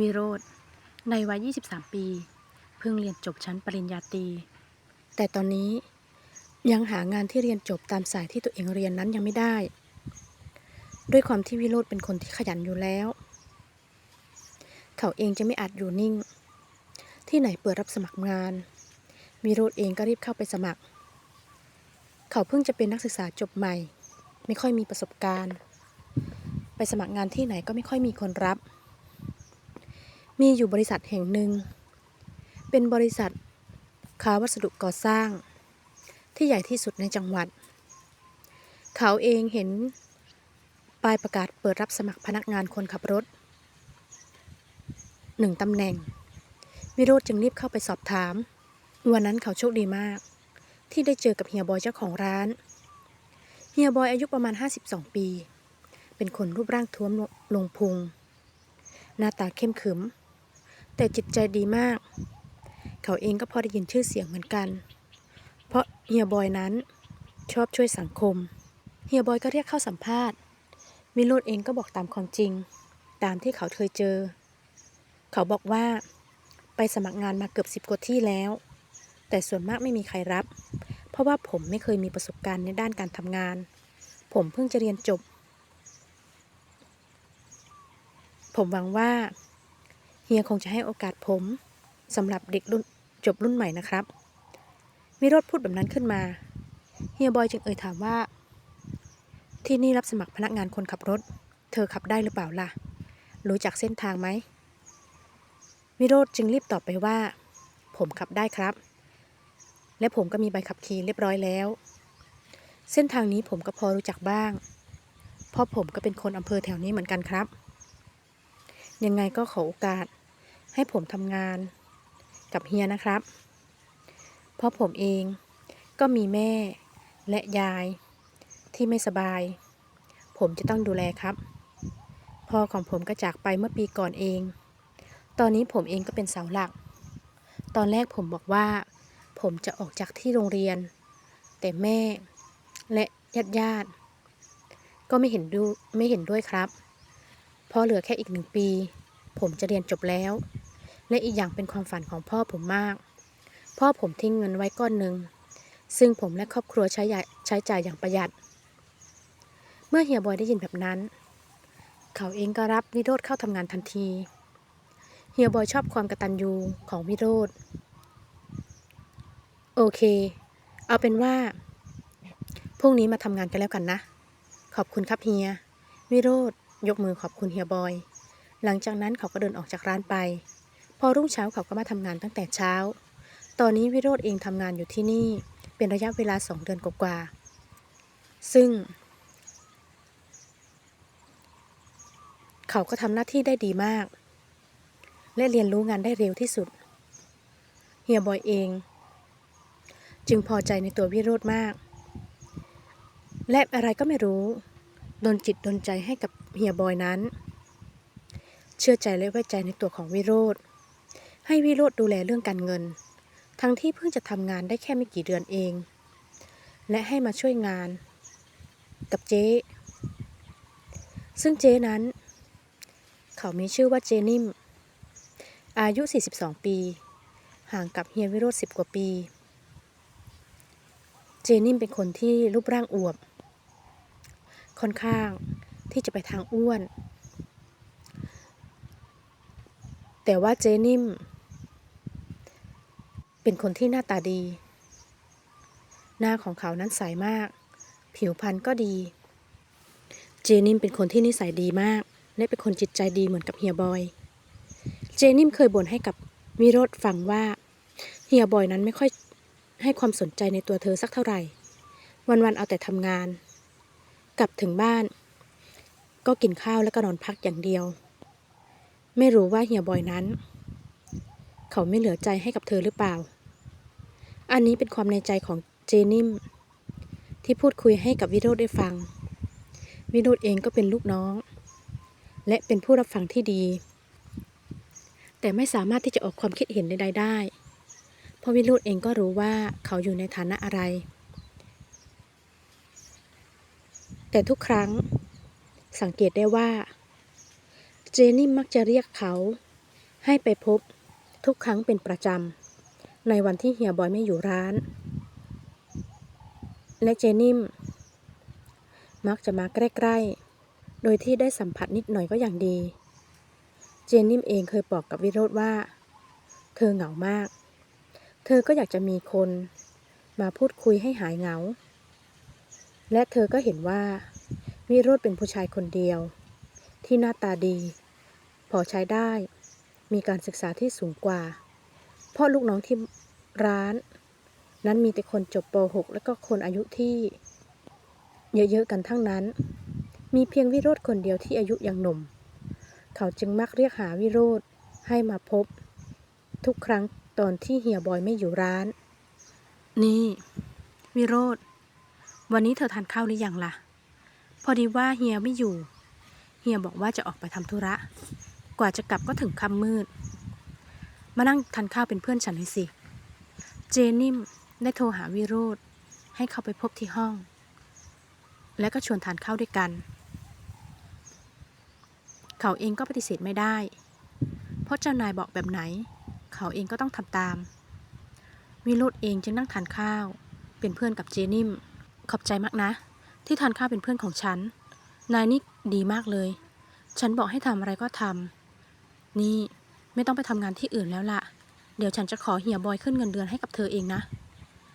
วิโรธในวัย 23 ปี เพิ่งเรียนจบชั้นปริญญาตรี แต่ตอนนี้ยังหางานที่เรียนจบตามสายที่ตัวเองเรียนนั้นยังไม่ได้ ด้วยความที่วิโรธเป็นคนที่ขยันอยู่แล้ว เขาเองจะไม่อาจอยู่นิ่ง ที่ไหนเปิดรับสมัครงาน วิโรธเองก็รีบเข้าไปสมัคร เขาเพิ่งจะเป็นนักศึกษาจบใหม่ ไม่ค่อยมีประสบการณ์ ไปสมัครงานที่ไหนก็ไม่ค่อยมีคนรับ มีอยู่บริษัทแห่งหนึ่ง เป็นบริษัทค้าวัสดุก่อสร้าง ที่ใหญ่ที่สุดในจังหวัด เขาเองเห็นป้ายประกาศเปิดรับสมัครพนักงานคนขับรถหนึ่งตำแหน่ง วิโรธจึงรีบเข้าไปสอบถาม วันนั้นเขาโชคดีมาก ที่ได้เจอกับเฮียบอยเจ้าของร้าน เฮียบอยอายุประมาณ 52 ปี เป็นคนรูปร่างท้วมลงพุง หน้าตาเข้มขึม แต่จิตใจดีมาก เขาเองก็พอได้ยินชื่อเสียงเหมือนกัน เพราะเฮียบอยนั้นชอบช่วยสังคม เฮียบอยก็เรียกเข้าสัมภาษณ์ มิโรดเองก็บอกตามความจริง ตามที่เขาเคยเจอ เขาบอกว่าไปสมัครงานมาเกือบสิบกว่าที่แล้ว แต่ส่วนมากไม่มีใครรับ เพราะว่าผมไม่เคยมีประสบการณ์ในด้านการทำงาน ผมเพิ่งจะเรียนจบ ผมหวังว่า เฮียคงจะให้โอกาสผมสำหรับเด็กรุ่นจบรุ่นใหม่นะครับ วิโรธพูดแบบนั้นขึ้นมา เฮียบอยจึงเอ่ยถามว่า ที่นี่รับสมัครพนักงานคนขับรถ เธอขับได้หรือเปล่าล่ะ รู้จักเส้นทางไหม วิโรธจึงรีบตอบไปว่า ผมขับได้ครับ และผมก็มีใบขับขี่เรียบร้อยแล้ว เส้นทางนี้ผมก็พอรู้จักบ้าง เพราะผมก็เป็นคนอำเภอแถวนี้เหมือนกันครับ ยังไงก็ขอโอกาส ให้ผมทำงานกับเฮียนะครับ เพราะผมเองก็มีแม่และยายที่ไม่สบาย ผมจะต้องดูแลครับ พ่อของผมก็จากไปเมื่อปีก่อนเอง ตอนนี้ผมเองก็เป็นเสาหลัก ตอนแรกผมบอกว่า ผมจะออกจากที่โรงเรียน แต่แม่และญาติญาติก็ไม่เห็นดูไม่เห็นด้วยครับ เพราะเหลือแค่อีกหนึ่งปี ผมจะเรียนจบแล้ว และอีกอย่างเป็นความฝันของพ่อผมมาก พ่อผมทิ้งเงินไว้ก้อนหนึ่ง ซึ่งผมและครอบครัวใช้จ่ายใช้จ่ายอย่างประหยัด เมื่อเฮียบอยได้ยินแบบนั้น เขาเองก็รับวิโรธเข้าทำงานทันที เฮียบอยชอบความกระตัญญูของวิโรธโอเค เอาเป็นว่า พรุ่งนี้มาทำงานกันแล้วกันนะ ขอบคุณครับเฮีย วิโรธยกมือขอบคุณเฮียบอย หลังจากนั้นเขาก็เดินออกจากร้านไป พอรุ่งเช้าเขาก็มาทำงานตั้งแต่เช้า ตอนนี้วิโรธเองทำงานอยู่ที่นี่เป็นระยะเวลาสองเดือนกว่าๆซึ่ง เขาก็ทำหน้าที่ได้ดีมาก และเรียนรู้งานได้เร็วที่สุด เฮียบอยเอง จึงพอใจในตัววิโรธมาก และอะไรก็ไม่รู้ดนจิตดนใจให้กับเฮียบอยนั้น เชื่อใจและไว้ใจในตัวของวิโรธ ให้วิโรธดูแลเรื่องการเงิน ทั้งที่เพิ่งจะทำงานได้แค่ไม่กี่เดือนเอง และให้มาช่วยงาน กับเจ๊ ซึ่งเจ๊นั้น เขามีชื่อว่าเจนิม อายุ 42 ปี ห่างกับเฮียวิโรธ10 กว่าปี เจนิมเป็นคนที่รูปร่างอวบ ค่อนข้างที่จะไปทางอ้วนแต่ว่าเจนิ่ม เป็นคนที่หน้าตาดี หน้าของเขานั้นใสมาก ผิวพรรณก็ดี เจนิมเป็นคนที่นิสัยดีมาก และเป็นคนจิตใจดีเหมือนกับเฮียบอย เจนิมเคยบ่นให้กับวิโรธฟังว่า เฮียบอยนั้นไม่ค่อยให้ความสนใจในตัวเธอสักเท่าไหร่ วันๆเอาแต่ทำงาน กลับถึงบ้าน ก็กินข้าวแล้วก็นอนพักอย่างเดียว ไม่รู้ว่าเฮียบอยนั้น เขาไม่เหลือใจให้กับเธอหรือเปล่า อันนี้เป็นความในใจของเจนิมที่พูดคุยให้กับวิโรธได้ฟัง วิโรธเองก็เป็นลูกน้อง และเป็นผู้รับฟังที่ดี แต่ไม่สามารถที่จะออกความคิดเห็นใดๆได้เพราะวิโรธเองก็รู้ว่าเขาอยู่ในฐานะอะไร แต่ทุกครั้งสังเกตได้ว่า เจนี่มักจะเรียกเขาให้ไปพบทุกครั้งเป็นประจำ ในวันที่เฮียบอยไม่อยู่ร้าน และเจนิมมักจะมาใกล้ๆ โดยที่ได้สัมผัสนิดหน่อยก็อย่างดี เจนิมเองเคยบอกกับวิโรธว่า เธอเหงามาก เธอก็อยากจะมีคน มาพูดคุยให้หายเหงา และเธอก็เห็นว่า วิโรธเป็นผู้ชายคนเดียว ที่หน้าตาดี พอใช้ได้ มีการศึกษาที่สูงกว่า เพราะลูกน้องที่ร้าน นั้นมีแต่คนจบป .6 และก็คนอายุที่ เยอะๆกันทั้งนั้น มีเพียงวิโรธคนเดียวที่อายุยังหนุ่ม เขาจึงมักเรียกหาวิโรธให้มาพบ ทุกครั้งตอนที่เฮียบอยไม่อยู่ร้าน นี่ วิโรธวันนี้เธอทานข้าวหรือยังล่ะ พอดีว่าเฮียไม่อยู่ เฮียบอกว่าจะออกไปทำธุระ กว่าจะกลับก็ถึงค่ำมืด มานั่งทานข้าวเป็นเพื่อนฉันหน่อยสิ เจนิ่มได้โทรหาวิโรธให้เขาไปพบที่ห้อง และก็ชวนทานข้าวด้วยกัน เขาเองก็ปฏิเสธไม่ได้ เพราะเจ้านายบอกแบบไหน เขาเองก็ต้องทำตาม วิโรธเองจึงนั่งทานข้าว เป็นเพื่อนกับเจนิ่มขอบใจมากนะ ที่ทานข้าวเป็นเพื่อนของฉัน นายนี่ดีมากเลย ฉันบอกให้ทำอะไรก็ทำนี่ ไม่ต้องไปทำงานที่อื่นแล้วล่ะ เดี๋ยวฉันจะขอเฮียบอยขึ้นเงินเดือนให้กับเธอเองนะ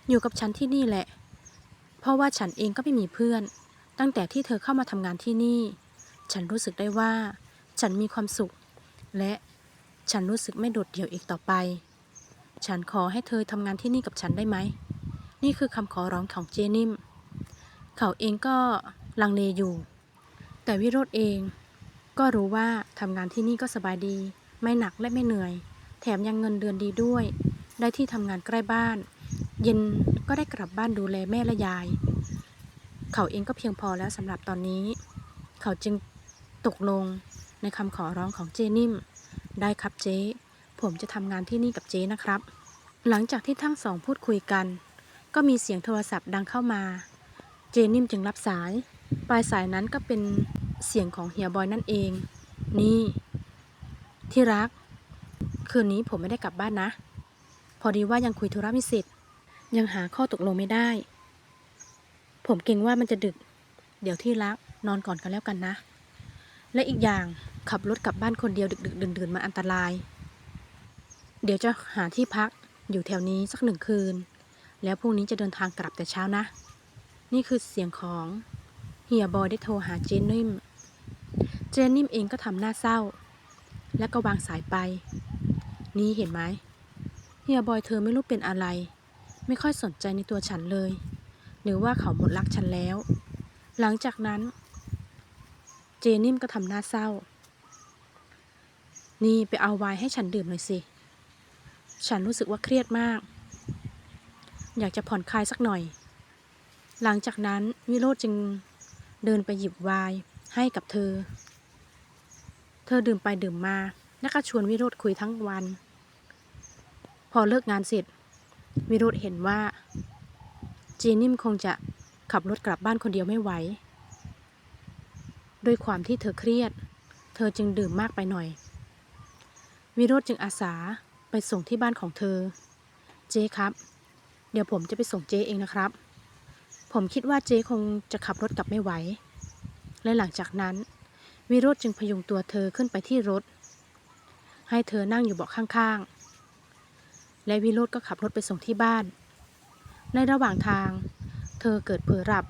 อยู่กับฉันที่นี่แหละ เพราะว่าฉันเองก็ไม่มีเพื่อน ตั้งแต่ที่เธอเข้ามาทำงานที่นี่ ฉันรู้สึกได้ว่า ฉันมีความสุข และฉันรู้สึกไม่โดดเดี่ยวอีกต่อไป ฉันขอให้เธอทำงานที่นี่กับฉันได้ไหม นี่คือคำขอร้องของเจนิม เขาเองก็ลังเลอยู่ แต่วิโรธเองก็รู้ว่าทำงานที่นี่ก็สบายดี ไม่หนักและไม่เหนื่อย แถมยังเงินเดือนดีด้วย ได้ที่ทำงานใกล้บ้าน เย็นก็ได้กลับบ้านดูแลแม่และยาย เขาเองก็เพียงพอแล้วสำหรับตอนนี้ เขาจึงตกลงในคำขอร้องของเจนิ่ม ได้ครับเจ๊ ผมจะทำงานที่นี่กับเจ๊นะครับ หลังจากที่ทั้งสองพูดคุยกัน ก็มีเสียงโทรศัพท์ดังเข้ามา เจนิ่มจึงรับสาย ปลายสายนั้นก็เป็นเสียงของเฮียบอยนั่นเอง นี่ ที่รัก คืนนี้ผมไม่ได้กลับบ้านนะ พอดีว่ายังคุยธุระไม่เสร็จยังหาข้อตกลงไม่ได้ ผมเกรงว่ามันจะดึก เดี๋ยวที่รักนอนก่อนกันแล้วกันนะ และอีกอย่างขับรถกลับบ้านคนเดียวดึกๆดื่นๆมาอันตราย เดี๋ยวจะหาที่พักอยู่แถวนี้สักหนึ่งคืน แล้วพรุ่งนี้จะเดินทางกลับแต่เช้านะ นี่คือเสียงของเฮียบอยได้โทรหาเจนนิ่มเจนนิ่มเองก็ทำหน้าเศร้า แล้วก็วางสายไป นี่เห็นไหมเฮียบอยเธอไม่รู้เป็นอะไร ไม่ค่อยสนใจในตัวฉันเลย หรือว่าเขาหมดรักฉันแล้ว หลังจากนั้น เจนิมก็ทำหน้าเศร้า นี่ไปเอาไวน์ให้ฉันดื่มหน่อยสิ ฉันรู้สึกว่าเครียดมาก อยากจะผ่อนคลายสักหน่อย หลังจากนั้นวิโรจน์จึงเดินไปหยิบไวน์ให้กับเธอ ธอดื่มไปดื่มมา แล้วก็ชวนวิโรธคุยทั้งวัน พอเลิกงานเสร็จ วิโรธเห็นว่าเจนิมคงจะขับรถกลับบ้านคนเดียวไม่ไหว ด้วยความที่เธอเครียด เธอจึงดื่มมากไปหน่อย วิโรธจึงอาสาไปส่งที่บ้านของเธอ เจ๊ครับ เดี๋ยวผมจะไปส่งเจ๊เองนะครับ ผมคิดว่าเจ๊คงจะขับรถกลับไม่ไหว และหลังจากนั้น วิโรธจึงพยุงตัวเธอขึ้นไปที่รถ ให้เธอนั่งอยู่เบาะข้างๆ และวิโรธก็ขับรถไปส่งที่บ้าน ในระหว่างทาง เธอเกิดเผลอหลับ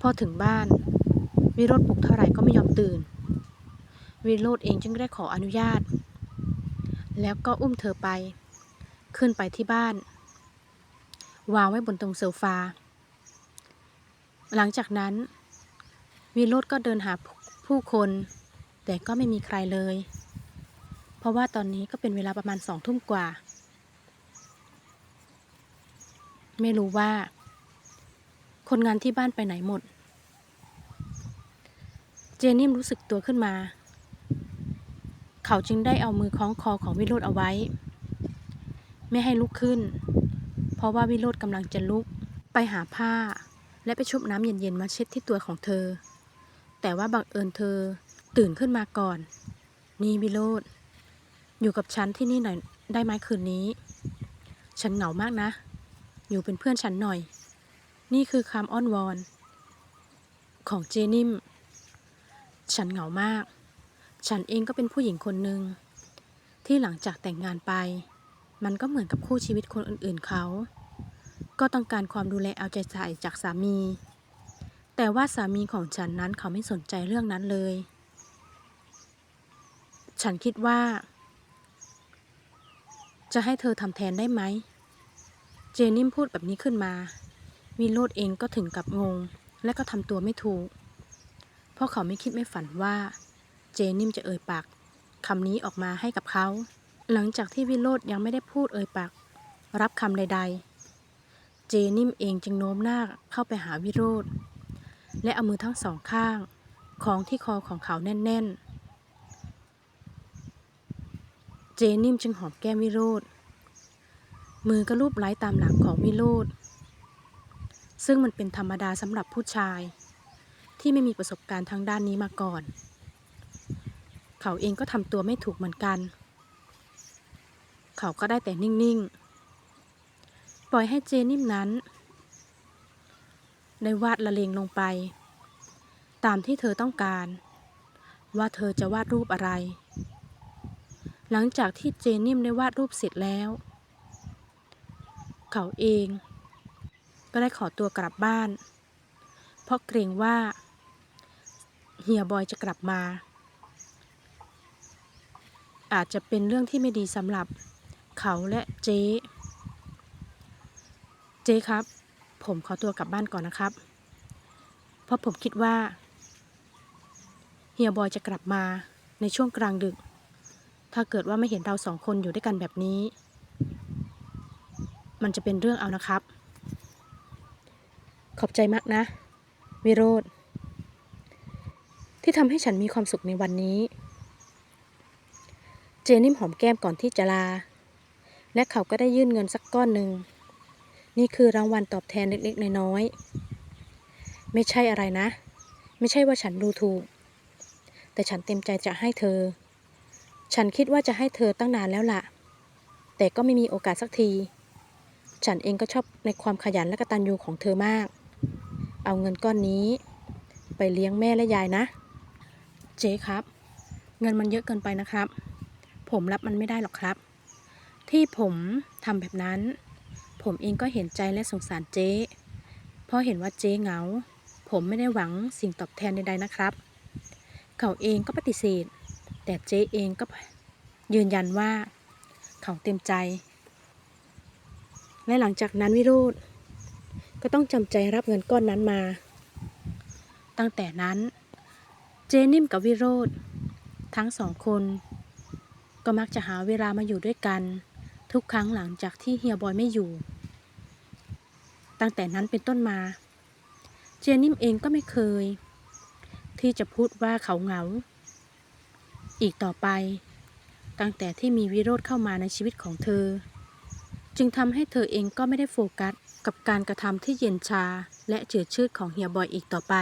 พอถึงบ้าน วิโรธปลุกเท่าไหร่ก็ไม่ยอมตื่น วิโรธเองจึงได้ขออนุญาต แล้วก็อุ้มเธอไป ขึ้นไปที่บ้าน วางไว้บนตรงโซฟา หลังจากนั้น วิโรธก็เดินหาผู้คน แต่ก็ไม่มีใครเลย เพราะว่าตอนนี้ก็เป็นเวลาประมาณสองทุ่มกว่า ไม่รู้ว่า คนงานที่บ้านไปไหนหมด เจนิมรู้สึกตัวขึ้นมา เขาจึงได้เอามือคล้องคอของวิโรธเอาไว้ ไม่ให้ลุกขึ้น เพราะว่าวิโรธกำลังจะลุกไปหาผ้า และไปชุบน้ำเย็นๆมาเช็ดที่ตัวของเธอ แต่ว่าบังเอิญเธอตื่นขึ้นมาก่อน นี่วิโรธอยู่กับฉันที่นี่หน่อยได้ไหมคืนนี้ ฉันเหงามากนะ อยู่เป็นเพื่อนฉันหน่อย นี่คือคำอ้อนวอน ของเจนิม ฉันเหงามาก ฉันเองก็เป็นผู้หญิงคนหนึ่งที่หลังจากแต่งงานไป มันก็เหมือนกับคู่ชีวิตคนอื่นๆเขา ก็ต้องการความดูแลเอาใจใส่จากสามี แต่ว่าสามีของฉันนั้นเขาไม่สนใจเรื่องนั้นเลย ฉันคิดว่า จะให้เธอทำแทนได้ไหม เจนิมพูดแบบนี้ขึ้นมา วิโรดเองก็ถึงกับงง และก็ทำตัวไม่ถูก เพราะเขาไม่คิดไม่ฝันว่า เจนิมจะเอ่ยปากคำนี้ออกมาให้กับเขา หลังจากที่วิโรดยังไม่ได้พูดเอ่ยปาก รับคำใด ๆ เจนิมเองจึงโน้มหน้าเข้าไปหาวิโรด และเอามือทั้งสองข้างของที่คอของเขาแน่น ๆ เจนิมจึงหอมแก้มวิโรดมือก็ลูบไล้ตามหลังของวิโรดซึ่งมันเป็นธรรมดาสำหรับผู้ชาย ที่ไม่มีประสบการณ์ทางด้านนี้มาก่อน เขาเองก็ทำตัวไม่ถูกเหมือนกัน เขาก็ได้แต่นิ่ง ๆ ปล่อยให้เจนิมนั้น ได้วาดละเลงลงไป ตามที่เธอต้องการ ว่าเธอจะวาดรูปอะไร หลังจากที่เจนิมได้วาดรูปเสร็จแล้ว เขาเอง ก็ได้ขอตัวกลับบ้าน เพราะเกรงว่า เฮียบอยจะกลับมา อาจจะเป็นเรื่องที่ไม่ดีสำหรับเขาและเจ๊ เจ๊ครับ ผมขอตัวกลับบ้านก่อนนะครับ เพราะผมคิดว่า เฮียบอยจะกลับมาในช่วงกลางดึก ถ้าเกิดว่าไม่เห็นเราสองคนอยู่ด้วยกันแบบนี้ มันจะเป็นเรื่องเอานะครับ ขอบใจมากนะ วิโรธที่ทำให้ฉันมีความสุขในวันนี้ เจนิ่มหอมแก้มก่อนที่จะลา และเขาก็ได้ยื่นเงินสักก้อนหนึ่ง นี่คือรางวัลตอบแทนเล็กๆน้อยๆไม่ใช่อะไรนะ ไม่ใช่ว่าฉันดูถูก แต่ฉันเต็มใจจะให้เธอ ฉันคิดว่าจะให้เธอตั้งนานแล้วล่ะ แต่ก็ไม่มีโอกาสสักที ฉันเองก็ชอบในความขยันและกตัญญูของเธอมาก เอาเงินก้อนนี้ ไปเลี้ยงแม่และยายนะ เจ๊ครับ เงินมันเยอะเกินไปนะครับ ผมรับมันไม่ได้หรอกครับ ที่ผมทำแบบนั้น ผมเองก็เห็นใจและสงสารเจ๊เพราะเห็นว่าเจ๊เหงา ผมไม่ได้หวังสิ่งตอบแทนใดๆนะครับ เขาเองก็ปฏิเสธ แต่เจ๊เองก็ยืนยันว่า เขาเต็มใจ และหลังจากนั้นวิโรธก็ต้องจำใจรับเงินก้อนนั้นมา ตั้งแต่นั้น เจนิ่มกับวิโรธทั้งสองคน ก็มักจะหาเวลามาอยู่ด้วยกัน ทุกครั้งหลังจากที่เฮียบอยไม่อยู่ ตั้งแต่นั้นเป็นต้นมา เจนิมเองก็ไม่เคย ที่จะพูดว่าเขาเหงา อีกต่อไป ตั้งแต่ที่มีวิโรธเข้ามาในชีวิตของเธอ จึงทำให้เธอเองก็ไม่ได้โฟกัสกับการกระทำที่เย็นชาและเจือชืดของเฮียบอยอีกต่อไป